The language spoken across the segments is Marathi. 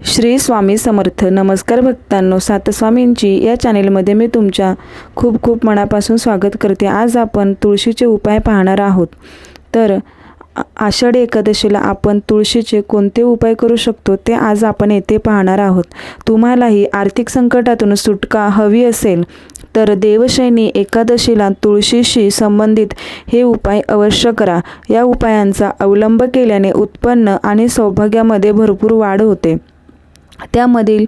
श्री स्वामी समर्थ. नमस्कार भक्तांनो सातस्वामींची या चॅनेलमध्ये मी तुमच्या खूप खूप मनापासून स्वागत करते. आज आपण तुळशीचे उपाय पाहणार आहोत. तर आषाढी एकादशीला आपण तुळशीचे कोणते उपाय करू शकतो ते आज आपण येथे पाहणार आहोत. तुम्हालाही आर्थिक संकटातून सुटका हवी असेल तर देवशैनी एकादशीला तुळशीशी संबंधित हे उपाय अवश्य करा. या उपायांचा अवलंब केल्याने उत्पन्न आणि सौभाग्यामध्ये भरपूर वाढ होते. त्यामधील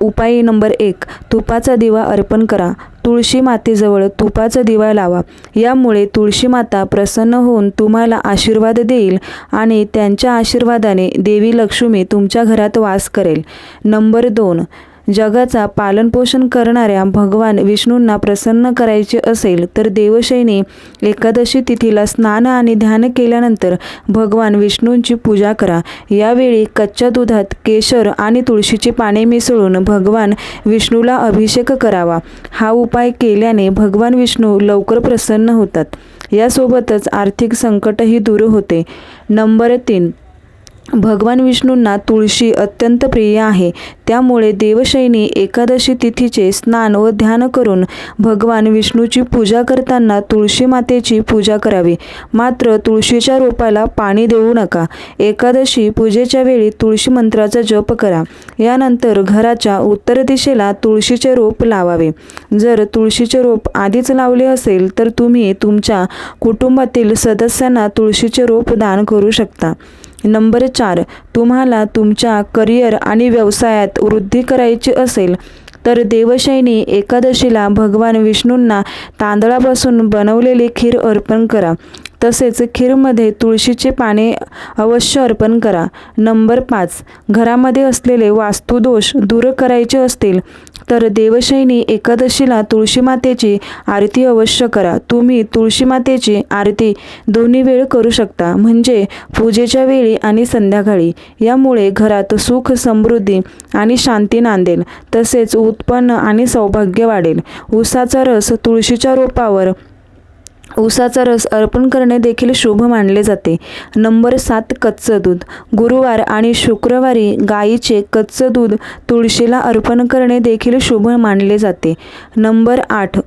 उपाय नंबर एक तुपाचा दिवा अर्पण करा. तुळशी मातेजवळ तुपाचा दिवा लावा. यामुळे तुळशी माता प्रसन्न होऊन तुम्हाला आशीर्वाद देईल आणि त्यांच्या आशीर्वादाने देवी लक्ष्मी तुमच्या घरात वास करेल. नंबर दोन जगाचा पालनपोषण करणाऱ्या भगवान विष्णूंना प्रसन्न करायचे असेल तर देवशैनी एकादशी तिथीला स्नान आणि ध्यान केल्यानंतर भगवान विष्णूंची पूजा करा. यावेळी कच्च्या दुधात केशर आणि तुळशीची पाने मिसळून भगवान विष्णूला अभिषेक करावा. हा उपाय केल्याने भगवान विष्णू लवकर प्रसन्न होतात. यासोबतच आर्थिक संकटही दूर होते. नंबर तीन भगवान विष्णूंना तुळशी अत्यंत प्रिय आहे. त्यामुळे देवशैनी एकादशी तिथीचे स्नान व ध्यान करून भगवान विष्णूची पूजा करताना तुळशी मातेची पूजा करावी. मात्र तुळशीच्या रोपाला पाणी देऊ नका. एकादशी पूजेच्या वेळी तुळशी मंत्राचा जप करा. यानंतर घराच्या उत्तर दिशेला तुळशीचे रोप लावावे. जर तुळशीचे रोप आधीच लावले असेल तर तुम्ही तुमच्या कुटुंबातील सदस्यांना तुळशीचे रोप दान करू शकता. नंबर चार तुम्हाला तुमच्या करिअर आणि व्यवसायात वृद्धी करायची असेल तर देवशैनी एकादशीला भगवान विष्णूंना तांदळापासून बनवलेली खीर अर्पण करा. तसेच खीरमध्ये तुळशीचे पाने अवश्य अर्पण करा. नंबर पाच. घरामध्ये असलेले वास्तुदोष दूर करायचे असतील तर देवशैनी एकादशीला तुळशी मातेची आरती अवश्य करा. तुम्ही तुळशी मातेची आरती दोन्ही वेळ करू शकता म्हणजे पूजेच्या वेळी आणि संध्याकाळी. यामुळे घरात सुख समृद्धी आणि शांती नांदेल. तसेच उत्पन्न आणि सौभाग्य वाढेल. उसाचा रस तुळशीच्या रोपावर ऊसाचा रस अर्पण करणे देखील शुभ मानले जाते. नंबर सात कच्चं दूध. गुरुवार आणि शुक्रवारी गायीचे कच्चं दूध तुळशीला अर्पण करणे देखील शुभ मानले जाते. नंबर आठ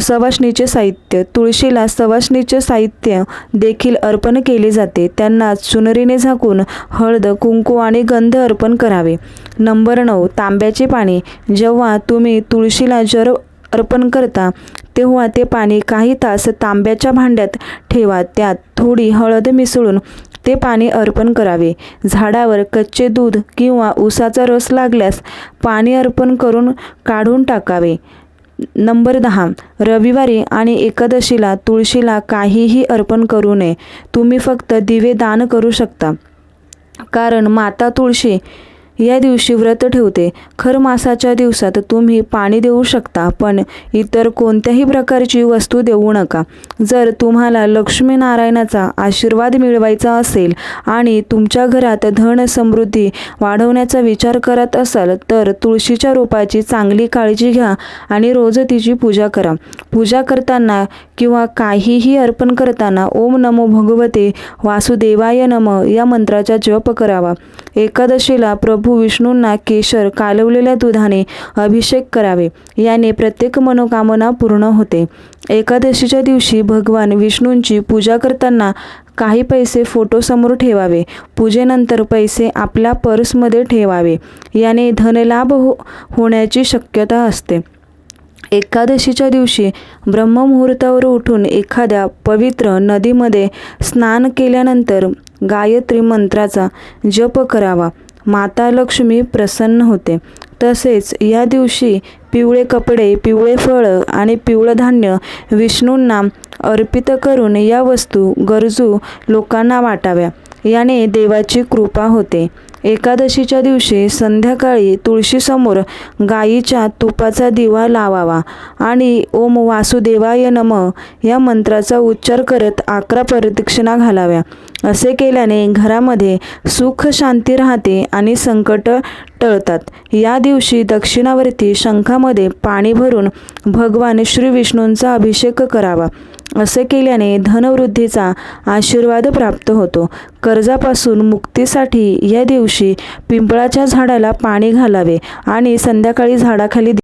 सवाष्णीचे साहित्य. तुळशीला सवाष्णीचे साहित्य देखील अर्पण केले जाते. त्यांना चुनरीने झाकून हळद कुंकू आणि गंध अर्पण करावे. नंबर नऊ तांब्याचे पाणी. जेव्हा तुम्ही तुळशीला जर अर्पण करता तेव्हा ते पाणी काही तास तांब्याच्या भांड्यात ठेवा त्यात थोडी हळद मिसळून ते पाणी अर्पण करावे. झाडावर कच्चे दूध किंवा उसाचा रस लागल्यास पाणी अर्पण करून काढून टाकावे. नंबर दहा रविवारी आणि एकादशीला तुळशीला काहीही अर्पण करू नये. तुम्ही फक्त दिवे दान करू शकता. कारण माता तुळशी या दिवशी व्रत ठेवते. खर मासाच्या दिवसात तुम्ही पाणी देऊ शकता पण इतर कोणत्याही प्रकारची वस्तू देऊ नका. जर तुम्हाला लक्ष्मीनारायणाचा आशीर्वाद मिळवायचा असेल आणि तुमच्या घरात धन समृद्धी वाढवण्याचा विचार करत असाल तर तुळशीच्या रोपाची चांगली काळजी घ्या आणि रोज तिची पूजा करा. पूजा करताना किंवा काहीही अर्पण करताना ओम नमो भगवते वासुदेवाय नम या मंत्राचा जप करावा. एकादशीला प्रभू विष्णूंना केशर कालवलेल्या दुधाने अभिषेक करावे. याने प्रत्येक मनोकामना पूर्ण होते. एकादशीच्या दिवशी भगवान विष्णूंची पूजा करताना काही पैसे फोटोसमोर ठेवावे. पूजेनंतर पैसे आपल्या पर्समध्ये ठेवावे. याने धनलाभ हो होण्याची शक्यता असते. एकादशीच्या दिवशी ब्रह्ममुहूर्तावर उठून एखाद्या पवित्र नदीमध्ये स्नान केल्यानंतर गायत्री मंत्राचा जप करावा. माता लक्ष्मी प्रसन्न होते. तसेच या दिवशी पिवळे कपडे पिवळे फळं आणि पिवळं धान्य विष्णूंना अर्पित करून या वस्तू गरजू लोकांना वाटाव्या. याने देवाची कृपा होते. एकादशीच्या दिवशी संध्याकाळी तुळशीसमोर गायीच्या तुपाचा दिवा लावावा आणि ओम वासुदेवाय नम या मंत्राचा उच्चार करत अकरा प्रदक्षिणा घालाव्या. असे केल्याने घरामध्ये सुख शांती राहते आणि संकट टळतात. या दिवशी दक्षिणावरती शंखामध्ये पाणी भरून भगवान श्री विष्णूंचा अभिषेक करावा. असे केल्याने धनवृद्धीचा आशीर्वाद प्राप्त होतो. कर्जापासून मुक्तीसाठी या दिवशी पिंपळाच्या झाडाला पाणी घालावे आणि संध्याकाळी झाडाखाली